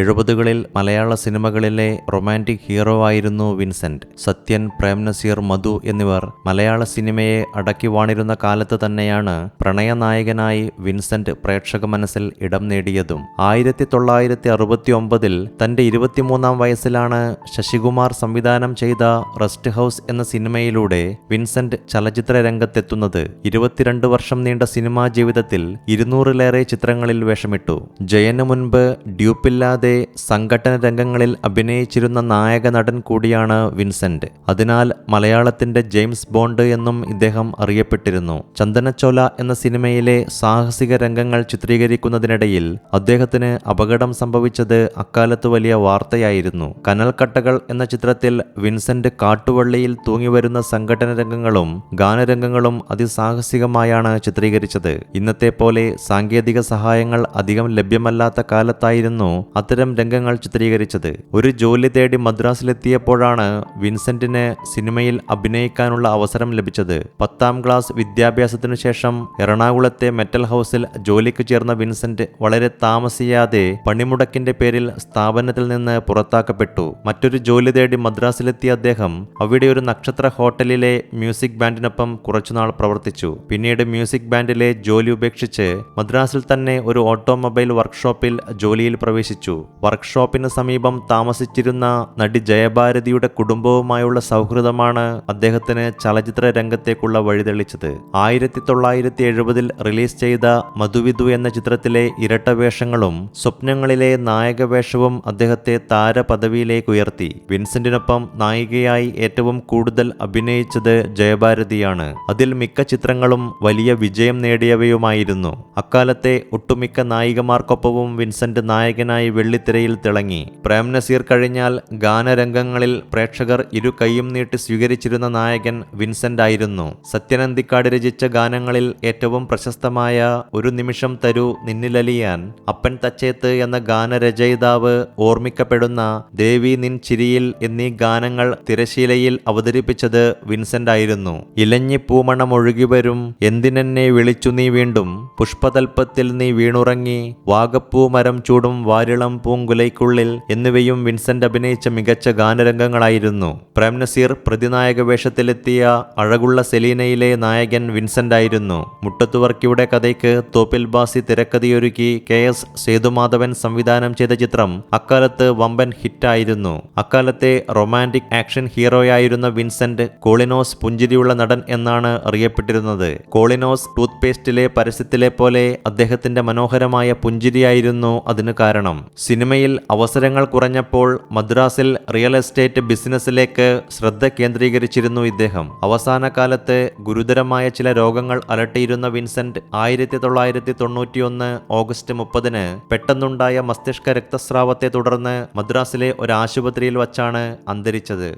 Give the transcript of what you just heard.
എഴുപതുകളിൽ മലയാള സിനിമകളിലെ romantic hero ആയിരുന്നു Vincent. Sathyan Prem Nazir Madhu എന്നിവർ മലയാള സിനിമയെ അടക്കി വാണിരുന്ന കാലത്ത് തന്നെയാണ് പ്രണയനായകനായി വിൻസെന്റ് പ്രേക്ഷക മനസ്സിൽ ഇടം നേടിയതും. ആയിരത്തി തൊള്ളായിരത്തി അറുപത്തി ഒമ്പതിൽ തന്റെ ഇരുപത്തിമൂന്നാം വയസ്സിലാണ് ശശികുമാർ സംവിധാനം ചെയ്ത റെസ്റ്റ് ഹൗസ് എന്ന സിനിമയിലൂടെ വിൻസെന്റ് ചലച്ചിത്ര രംഗത്തെത്തുന്നത്. ഇരുപത്തിരണ്ട് വർഷം നീണ്ട സിനിമാ ജീവിതത്തിൽ ഇരുന്നൂറിലേറെ ചിത്രങ്ങളിൽ വേഷമിട്ടു. ജയന് മുൻപ് ഡ്യൂപ്പില്ലാതെ സംഘട്ടന രംഗങ്ങളിൽ അഭിനയിച്ചിരുന്ന നായക നടൻ കൂടിയാണ് വിൻസെന്റ്. അതിനാൽ മലയാളത്തിന്റെ ജെയിംസ് ബോണ്ട് എന്നും ഇദ്ദേഹം അറിയപ്പെട്ടിരുന്നു. ചന്ദനച്ചോല എന്ന സിനിമയിലെ സാഹസിക രംഗങ്ങൾ ചിത്രീകരിക്കുന്നതിനിടയിൽ അദ്ദേഹത്തിന് അപകടം സംഭവിച്ചത് അക്കാലത്ത് വലിയ വാർത്തയായിരുന്നു. കനൽക്കട്ടകൾ എന്ന ചിത്രത്തിൽ വിൻസെന്റ് കാട്ടുവള്ളിയിൽ തൂങ്ങിവരുന്ന സംഘടന രംഗങ്ങളും ഗാനരംഗങ്ങളും അതിസാഹസികമായാണ് ചിത്രീകരിച്ചത്. ഇന്നത്തെ പോലെ സാങ്കേതിക സഹായങ്ങൾ അധികം ലഭ്യമല്ലാത്ത കാലത്തായിരുന്നു അത്തരം രംഗങ്ങൾ ചിത്രീകരിച്ചത്. ഒരു ജോലി തേടി മദ്രാസിലെത്തിയപ്പോഴാണ് വിൻസെന്റിന് സിനിമയിൽ അഭിനയിക്കാനുള്ള അവസരം ലഭിച്ചത്. പത്താം ക്ലാസ് വിദ്യാഭ്യാസത്തിനു ശേഷം എറണാകുളത്തെ മെറ്റൽ ഹൗസിൽ ജോലിക്ക് ചേർന്ന വിൻസെന്റ് വളരെ താമസിയാതെ പണിമുടക്കിന്റെ പേരിൽ സ്ഥാപനത്തിൽ നിന്ന് പുറത്താക്കപ്പെട്ടു. മറ്റൊരു ജോലി തേടി മദ്രാസിലെത്തിയ അദ്ദേഹം അവിടെ ഒരു നക്ഷത്ര ഹോട്ടലിലെ മ്യൂസിക് ബാൻഡിനൊപ്പം കുറച്ചുനാൾ പ്രവർത്തിച്ചു. പിന്നീട് മ്യൂസിക് ബാൻഡിലെ ജോലി ഉപേക്ഷിച്ച് മദ്രാസിൽ തന്നെ ഒരു ഓട്ടോമൊബൈൽ വർക്ക്ഷോപ്പിൽ ജോലിയിൽ പ്രവേശിച്ചു. വർക്ക്ഷോപ്പിന് സമീപം താമസിച്ചിരുന്ന നടി ജയഭാരതിയുടെ കുടുംബവുമായുള്ള സൗഹൃദമാണ് അദ്ദേഹത്തിന് ചലച്ചിത്ര രംഗത്തേക്കുള്ള വഴിതെളിച്ചത്. ആയിരത്തി തൊള്ളായിരത്തി എഴുപതിൽ റിലീസ് ചെയ്ത മധുവിധു എന്ന ചിത്രത്തിലെ ഇരട്ടവേഷങ്ങളും സ്വപ്നങ്ങളിലെ നായകവേഷവും അദ്ദേഹത്തെ താരപദവിയിലേക്ക് ഉയർത്തി. വിൻസെന്റിനൊപ്പം നായികയായി ഏറ്റവും കൂടുതൽ അഭിനയിച്ചത് ജയഭാരതിയാണ്. അതിൽ മിക്ക ചിത്രങ്ങളും വലിയ വിജയം നേടിയവയുമായിരുന്നു. അക്കാലത്തെ ഒട്ടുമിക്ക നായികമാർക്കൊപ്പവും വിൻസെന്റ് നായകനായി വെള്ളിത്തിരയിൽ തിളങ്ങി. പ്രേം നസീർ കഴിഞ്ഞാൽ ഗാനരംഗങ്ങളിൽ പ്രേക്ഷകർ ഇരു കൈയും നീട്ടി സ്വീകരിച്ചിരുന്ന നായകൻ വിൻസെന്റ് ആയിരുന്നു. സത്യനന്തിക്കാട് രചിച്ച ഗാനങ്ങളിൽ ഏറ്റവും പ്രശസ്തമായ ഒരു നിമിഷം തരൂ നിന്നിലലിയാൻ അപ്പൻ തച്ചേത്ത് എന്ന ഗാനരചയിതാവ് ഓർമ്മിക്കപ്പെടുന്ന ദേവി നിൻ ചിരിയിൽ എന്നീ ഗാനങ്ങൾ തിരശീലയിൽ അവതരിപ്പിച്ചത് വിൻസെന്റ് ആയിരുന്നു. ഇലഞ്ഞി പൂമണം ഒഴുകിവരും എന്തിനെന്നെ വിളിച്ചു നീ വീണ്ടും? പുഷ്പതൽപ്പത്തിൽ നീ വീണുറങ്ങി വാഗപ്പൂ മരം ചൂടും വാരിളം പൂങ്കുലയ്ക്കുള്ളിൽ എന്നിവയും വിൻസെന്റ് അഭിനയിച്ച മികച്ച ഗാനരംഗങ്ങളായിരുന്നു. പ്രേം നസീർ പ്രതിനായക വേഷത്തിലെത്തിയ അഴകുള്ള സെലീനയിലെ നായകൻ വിൻസെന്റ് ആയിരുന്നു. മുട്ടത്തുവർക്കിയുടെ കഥയ്ക്ക് തോപ്പിൽ ബാസി തിരക്കഥയൊരുക്കി കെ എസ് സേതുമാധവൻ സംവിധാനം ചെയ്ത ചിത്രം അക്കാലത്ത് വമ്പൻ ഹിറ്റായിരുന്നു. അക്കാലത്തെ റൊമാന്റിക് ആക്ഷൻ ഹീറോയായിരുന്ന വിൻസെന്റ് കോളിനോസ് പുഞ്ചിരിയുള്ള നടൻ എന്നാണ് അറിയപ്പെട്ടിരുന്നത്. കോളിനോസ് ടൂത്ത് പേസ്റ്റിലെ പരസ്യത്തിലെ പോലെ അദ്ദേഹത്തിന്റെ മനോഹരമായ പുഞ്ചിരിയായിരുന്നു അതിന് കാരണം. സിനിമയിൽ അവസരങ്ങൾ കുറഞ്ഞപ്പോൾ മദ്രാസിൽ റിയൽ എസ്റ്റേറ്റ് ബിസിനസ്സിലേക്ക് ശ്രദ്ധ കേന്ദ്രീകരിച്ചിരുന്നു ഇദ്ദേഹം. അവസാന കാലത്ത് ഗുരുതരമായ ചില രോഗങ്ങൾ അലട്ടിയിരുന്ന വിൻസെന്റ് ആയിരത്തി തൊള്ളായിരത്തി തൊണ്ണൂറ്റിയൊന്ന് ഓഗസ്റ്റ് മുപ്പതിന് പെട്ടെന്നുണ്ടായ മസ്തിഷ്ക രക്തസ്രാവത്തെ തുടർന്ന് മദ്രാസിലെ ഒരു ആശുപത്രിയിൽ വച്ചാണ് അന്തരിച്ചത്.